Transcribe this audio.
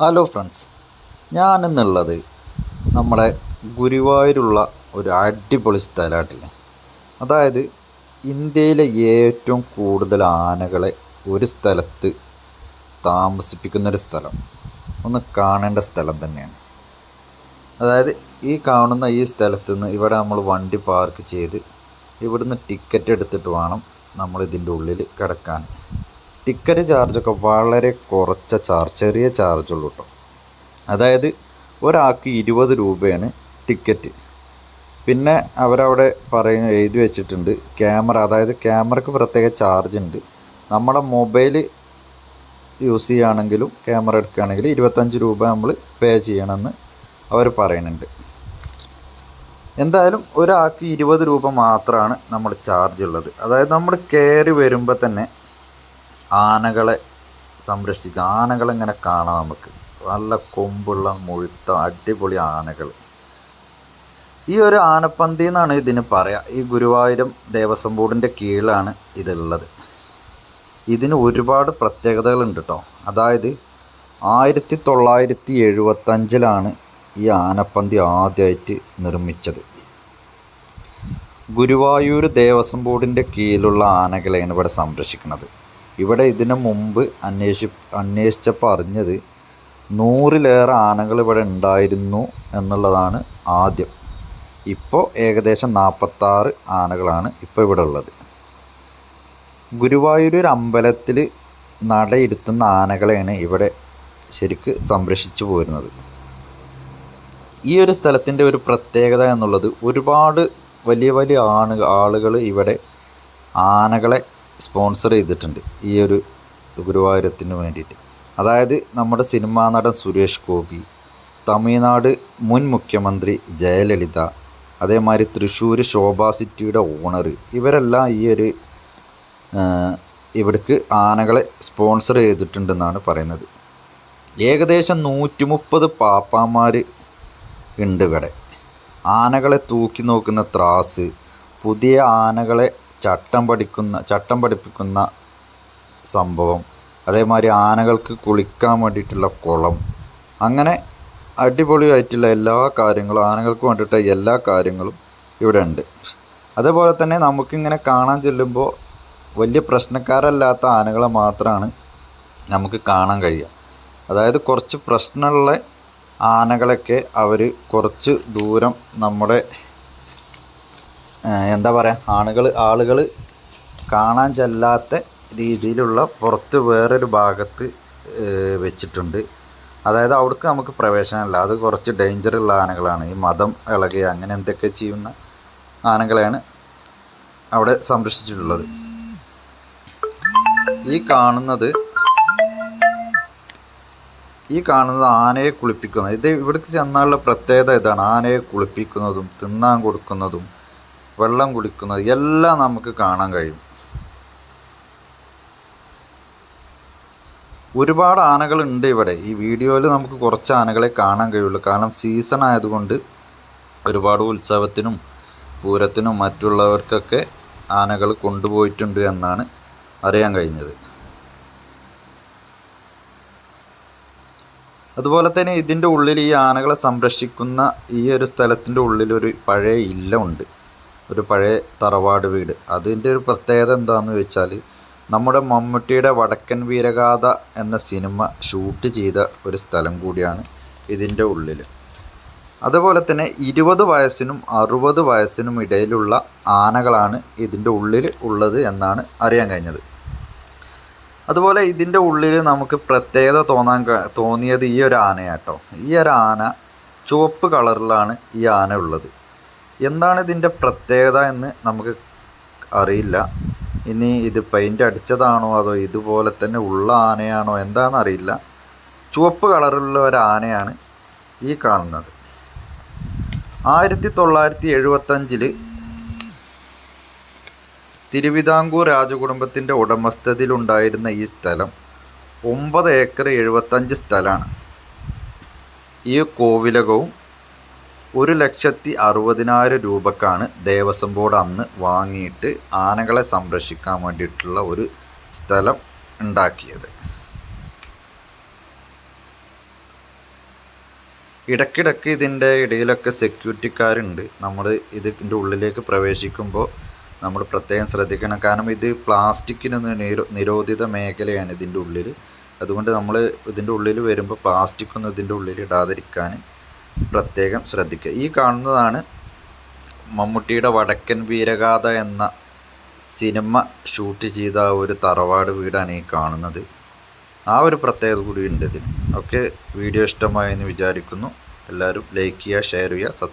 Hello friends ഞാനെന്നുള്ളത് നമ്മുടെ ഗുരുവായൂരുള്ള ഒരു അടിപൊളി സ്ഥലമായിട്ടില്ല? അതായത് ഇന്ത്യയിലെ ഏറ്റവും കൂടുതൽ ആനകളെ ഒരു സ്ഥലത്ത് താമസിപ്പിക്കുന്നൊരു സ്ഥലം. ഒന്ന് കാണേണ്ട സ്ഥലം തന്നെയാണ്. അതായത് ഈ കാണുന്ന ഈ സ്ഥലത്ത് നിന്ന് ഇവിടെ നമ്മൾ വണ്ടി പാർക്ക് ചെയ്ത് ഇവിടുന്ന് ടിക്കറ്റ് എടുത്തിട്ട് വേണം നമ്മളിതിന്റെ ഉള്ളിൽ കിടക്കാൻ. ടിക്കറ്റ് ചാർജൊക്കെ വളരെ കുറച്ച ചാർജ് ചെറിയ ചാർജുള്ളൂ കേട്ടോ അതായത് ഒരാൾക്ക് ഇരുപത് രൂപയാണ് ടിക്കറ്റ്. പിന്നെ അവരവിടെ പറയുന്ന എഴുതി വെച്ചിട്ടുണ്ട് ക്യാമറ. അതായത് ക്യാമറയ്ക്ക് പ്രത്യേക ചാർജ് ഉണ്ട് നമ്മുടെ മൊബൈൽ യൂസ് ചെയ്യുകയാണെങ്കിലും ക്യാമറ എടുക്കുകയാണെങ്കിലും ഇരുപത്തഞ്ച് രൂപ നമ്മൾ പേ ചെയ്യണമെന്ന് അവർ പറയുന്നുണ്ട്. എന്തായാലും ഒരാൾക്ക് ഇരുപത് രൂപ മാത്രമാണ് നമ്മൾ ചാർജ് ഉള്ളത് അതായത് നമ്മൾ കയറി വരുമ്പോൾ തന്നെ ആനകളെ സംരക്ഷിക്കുക ആനകളെങ്ങനെ കാണാം നമുക്ക്. നല്ല കൊമ്പുള്ള മുഴുത്ത അടിപൊളി ആനകൾ. ഈ ഒരു ആനപ്പന്തി എന്നാണ് ഇതിന് പറയുക ഈ ഗുരുവായൂരം ദേവസ്വം ബോർഡിന്റെ കീഴിലാണ് ഇതുള്ളത് ഇതിന് ഒരുപാട് പ്രത്യേകതകളുണ്ട് കേട്ടോ അതായത് ആയിരത്തി തൊള്ളായിരത്തി എഴുപത്തഞ്ചിലാണ് ഈ ആനപ്പന്തി ആദ്യമായിട്ട് നിർമ്മിച്ചത്. ഗുരുവായൂർ ദേവസ്വം ബോർഡിന്റെ കീഴിലുള്ള ആനകളെയാണ് ഇവിടെ സംരക്ഷിക്കുന്നത്. ഇവിടെ ഇതിനു മുമ്പ് അന്വേഷി അന്വേഷിച്ചപ്പോൾ അറിഞ്ഞത് നൂറിലേറെ ആനകൾ ഇവിടെ ഉണ്ടായിരുന്നു എന്നുള്ളതാണ് ആദ്യം. ഇപ്പോൾ ഏകദേശം നാൽപ്പത്താറ് ആനകളാണ് ഇപ്പോൾ ഇവിടെ ഉള്ളത്. ഗുരുവായൂർ അമ്പലത്തിൽ നടയിരുത്തുന്ന ആനകളെയാണ് ഇവിടെ ശരിക്ക് സംരക്ഷിച്ചു പോരുന്നത്. ഈ ഒരു സ്ഥലത്തിന്റെ ഒരു പ്രത്യേകത എന്നുള്ളത് ഒരുപാട് വലിയ വലിയ ആണ് ആളുകൾ ഇവിടെ ആനകളെ സ്പോൺസർ ചെയ്തിട്ടുണ്ട് ഈ ഒരു ഗുരുവായൂരത്തിന് വേണ്ടിയിട്ട്. അതായത് നമ്മുടെ സിനിമാ നടൻ സുരേഷ് ഗോപി തമിഴ്നാട് മുൻ മുഖ്യമന്ത്രി ജയലളിത അതേമാതിരി തൃശ്ശൂർ ശോഭാ സിറ്റിയുടെ ഓണർ ഇവരെല്ലാം ഈ ഒരു ഇവിടേക്ക് ആനകളെ സ്പോൺസർ ചെയ്തിട്ടുണ്ടെന്നാണ് പറയുന്നത്. ഏകദേശം നൂറ്റി മുപ്പത് പാപ്പാന്മാർ ഉണ്ട് ഇവിടെ. ആനകളെ തൂക്കി നോക്കുന്ന ത്രാസ് പുതിയ ആനകളെ ചട്ടം പഠിക്കുന്ന ചട്ടം പഠിപ്പിക്കുന്ന സംഭവം. അതേമാതിരി ആനകൾക്ക് കുളിക്കാൻ വേണ്ടിയിട്ടുള്ള കുളം. അങ്ങനെ അടിപൊളിയായിട്ടുള്ള എല്ലാ കാര്യങ്ങളും ആനകൾക്ക് വേണ്ടിയിട്ട് എല്ലാ കാര്യങ്ങളും ഇവിടെ ഉണ്ട് അതുപോലെ തന്നെ നമുക്കിങ്ങനെ കാണാൻ ചെല്ലുമ്പോൾ വലിയ പ്രശ്നക്കാരല്ലാത്ത ആനകളെ മാത്രമാണ് നമുക്ക് കാണാൻ കഴിയുക. അതായത് കുറച്ച് പ്രശ്നമുള്ള ആനകളൊക്കെ അവർ കുറച്ച് ദൂരം നമ്മുടെ എന്താ പറയുക ആളുകൾ ആളുകൾ കാണാൻ ചെല്ലാത്ത രീതിയിലുള്ള പുറത്ത് വേറൊരു ഭാഗത്ത് വെച്ചിട്ടുണ്ട്. അതായത് അവിടേക്ക് നമുക്ക് പ്രവേശനമില്ല. അത് കുറച്ച് ഡേഞ്ചറുള്ള ആനകളാണ്. ഈ മതം ഇളകുക അങ്ങനെ എന്തൊക്കെ ചെയ്യുന്ന ആനകളെയാണ് അവിടെ സംരക്ഷിച്ചിട്ടുള്ളത്. ഈ കാണുന്നത് ഈ കാണുന്നത് ആനയെ കുളിപ്പിക്കുന്നത് ഇത് ഇവിടേക്ക് ചെന്നാലുള്ള പ്രത്യേകത ഇതാണ്. ആനയെ കുളിപ്പിക്കുന്നതും തിന്നാൻ കൊടുക്കുന്നതും വെള്ളം കുടിക്കുന്നത് എല്ലാം നമുക്ക് കാണാൻ കഴിയും. ഒരുപാട് ആനകളുണ്ട് ഇവിടെ. ഈ വീഡിയോയിൽ നമുക്ക് കുറച്ച് ആനകളെ കാണാൻ കഴിയുള്ളൂ. കാരണം സീസൺ ആയതുകൊണ്ട് ഒരുപാട് ഉത്സവത്തിനും പൂരത്തിനും മറ്റുള്ളവർക്കൊക്കെ ആനകൾ കൊണ്ടുപോയിട്ടുണ്ട് എന്നാണ് അറിയാൻ കഴിഞ്ഞത്. അതുപോലെ തന്നെ ഇതിന്റെ ഉള്ളിൽ ഈ ആനകളെ സംരക്ഷിക്കുന്ന ഈ ഒരു സ്ഥലത്തിന്റെ ഉള്ളിൽ ഒരു പഴയ ഇല്ലമുണ്ട് ഒരു പഴയ തറവാട് വീട്. അതിന്റെ ഒരു പ്രത്യേകത എന്താണെന്ന് വെച്ചാൽ നമ്മുടെ മമ്മൂട്ടിയുടെ വടക്കൻ വീരഗാഥ എന്ന സിനിമ ഷൂട്ട് ചെയ്ത ഒരു സ്ഥലം കൂടിയാണ് ഇതിന്റെ ഉള്ളിൽ. അതുപോലെ തന്നെ ഇരുപത് വയസ്സിനും അറുപത് വയസ്സിനും ഇടയിലുള്ള ആനകളാണ് ഇതിന്റെ ഉള്ളിൽ ഉള്ളത് എന്നാണ് അറിയാൻ കഴിഞ്ഞത്. അതുപോലെ ഇതിന്റെ ഉള്ളിൽ നമുക്ക് പ്രത്യേകത തോന്നാൻ തോന്നിയത് ഈ ഒരു ആനയാട്ടോ. ഈ ഒരു ആന ചുവപ്പ് കളറിലാണ് ഈ ആന ഉള്ളത്. എന്താണ് ഇതിന്റെ പ്രത്യേകത എന്ന് നമുക്ക് അറിയില്ല. ഇനി ഇത് പെയിന്റ് അടിച്ചതാണോ അതോ ഇതുപോലെ തന്നെ ഉള്ള ആനയാണോ എന്താണെന്ന് അറിയില്ല. ചുവപ്പ് കളറിലുള്ള ഒരു ആനയാണ് ഈ കാണുന്നത്. ആയിരത്തി തൊള്ളായിരത്തി എഴുപത്തഞ്ചിൽ തിരുവിതാംകൂർ രാജകുടുംബത്തിന്റെ ഉടമസ്ഥതയിലുണ്ടായിരുന്ന ഈ സ്ഥലം ഒമ്പത് ഏക്കർ എഴുപത്തഞ്ച് സ്ഥലമാണ്. ഈ കോവിലകവും ഒരു ലക്ഷത്തി അറുപതിനായിരം രൂപക്കാണ് ദേവസ്വം ബോർഡ് അന്ന് വാങ്ങിയിട്ട് ആനകളെ സംരക്ഷിക്കാൻ വേണ്ടിയിട്ടുള്ള ഒരു സ്ഥലം ഉണ്ടാക്കിയത്. ഇടയ്ക്കിടയ്ക്ക് ഇതിന്റെ ഇടയിലൊക്കെ സെക്യൂരിറ്റിക്കാരുണ്ട്. നമ്മൾ ഇതിന്റെ ഉള്ളിലേക്ക് പ്രവേശിക്കുമ്പോൾ നമ്മൾ പ്രത്യേകം ശ്രദ്ധിക്കണം. കാരണം ഇത് പ്ലാസ്റ്റിക്കിന് നിരോ നിരോധിത മേഖലയാണ് ഇതിന്റെ ഉള്ളിൽ അതുകൊണ്ട് നമ്മൾ ഇതിന്റെ ഉള്ളിൽ വരുമ്പോൾ പ്ലാസ്റ്റിക്കൊന്നും ഇതിന്റെ ഉള്ളിൽ ഇടാതിരിക്കാൻ പ്രത്യേകം ശ്രദ്ധിക്കുക. ഈ കാണുന്നതാണ് മമ്മൂട്ടിയുടെ വടക്കൻ വീരഗാഥ എന്ന സിനിമ ഷൂട്ട് ചെയ്ത ഒരു തറവാട് വീടാണ് ഈ കാണുന്നത്. ആ ഒരു പ്രത്യേകത കൂടി ഉണ്ട് ഇതിന്. ഓക്കെ വീഡിയോ ഇഷ്ടമായെന്ന് വിചാരിക്കുന്നു. എല്ലാവരും ലൈക്ക് ചെയ്യുക ഷെയർ ചെയ്യുക